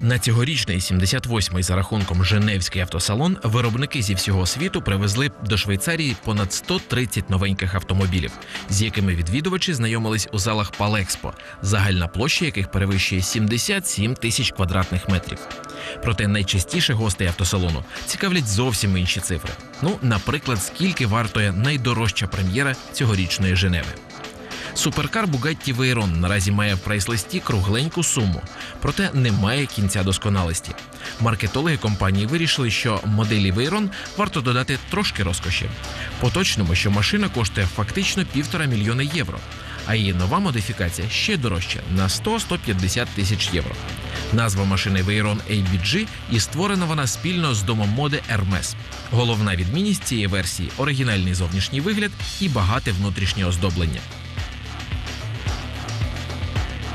На цьогорічний 78-й за рахунком Женевський автосалон виробники зі всього світу привезли до Швейцарії понад 130 новеньких автомобілів, з якими відвідувачі знайомились у залах Палекспо, загальна площа яких перевищує 77 тисяч квадратних метрів. Проте найчастіше гостей автосалону цікавлять зовсім інші цифри. Ну, наприклад, скільки вартує найдорожча прем'єра цьогорічної Женеви. Суперкар Bugatti Veyron наразі має в прайс-листі кругленьку суму, проте немає кінця досконалості. Маркетологи компанії вирішили, що моделі Veyron варто додати трошки розкоші. По-точному, що машина коштує фактично півтора мільйона євро, а її нова модифікація ще дорожча на 100-150 тисяч євро. Назва машини Veyron ABG і створена вона спільно з домом моди Hermes. Головна відмінність цієї версії оригінальний зовнішній вигляд і багате внутрішнє оздоблення.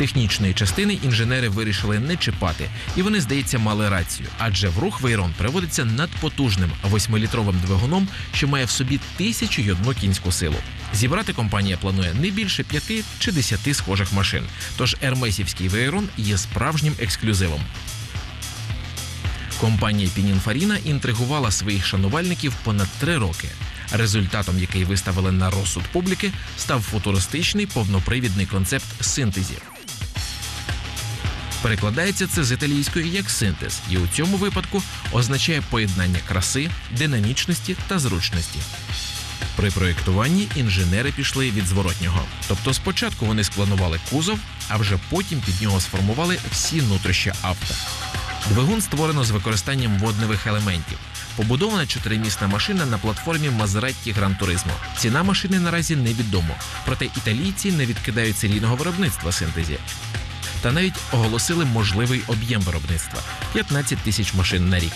Технічної частини інженери вирішили не чіпати, і вони, здається, мали рацію, адже в рух Вейрон приводиться надпотужним 8-літровим двигуном, що має в собі тисячу й одну кінську силу. Зібрати компанія планує не більше п'яти чи десяти схожих машин. Тож ермесівський Вейрон є справжнім ексклюзивом. Компанія Пінінфаріна інтригувала своїх шанувальників понад три роки. Результатом, який виставили на розсуд публіки, став футуристичний повнопривідний концепт синтезів. Перекладається це з італійської як синтез, і у цьому випадку означає поєднання краси, динамічності та зручності. При проєктуванні інженери пішли від зворотнього. Тобто спочатку вони спланували кузов, а вже потім під нього сформували всі внутрішні авто. Двигун створено з використанням водневих елементів. Побудована чотиримісна машина на платформі Maserati Gran Turismo. Ціна машини наразі невідомо, проте італійці не відкидають серійного виробництва синтезі. Та навіть оголосили можливий об'єм виробництва 15 тисяч машин на рік.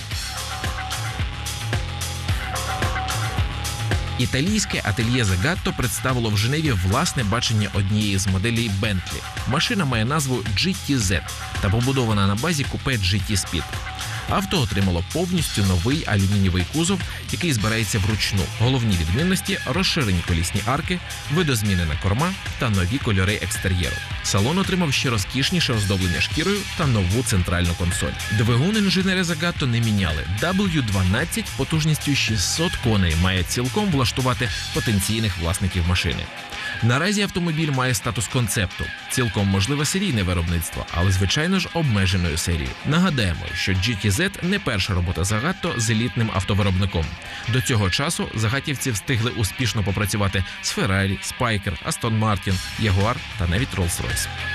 Італійське ательє Загатто представило в Женеві власне бачення однієї з моделей Bentley. Машина має назву GTZ та побудована на базі купе GT Speed. Авто отримало повністю новий алюмінієвий кузов, який збирається вручну. Головні відмінності розширені колісні арки, видозмінена корма та нові кольори екстер'єру. Салон отримав ще розкішніше оздоблення шкірою та нову центральну консоль. Двигун інженери Zagato не міняли. W12 потужністю 600 коней має цілком влаштувати потенційних власників машини. Наразі автомобіль має статус концепту, цілком можливе серійне виробництво, але звичайно ж обмеженою серією. Нагадаємо, що GTZ не перша робота Загатто з елітним автовиробником. До цього часу загатівці встигли успішно попрацювати з Ferrari, Spyker, Aston Martin, Jaguar та навіть Rolls-Royce.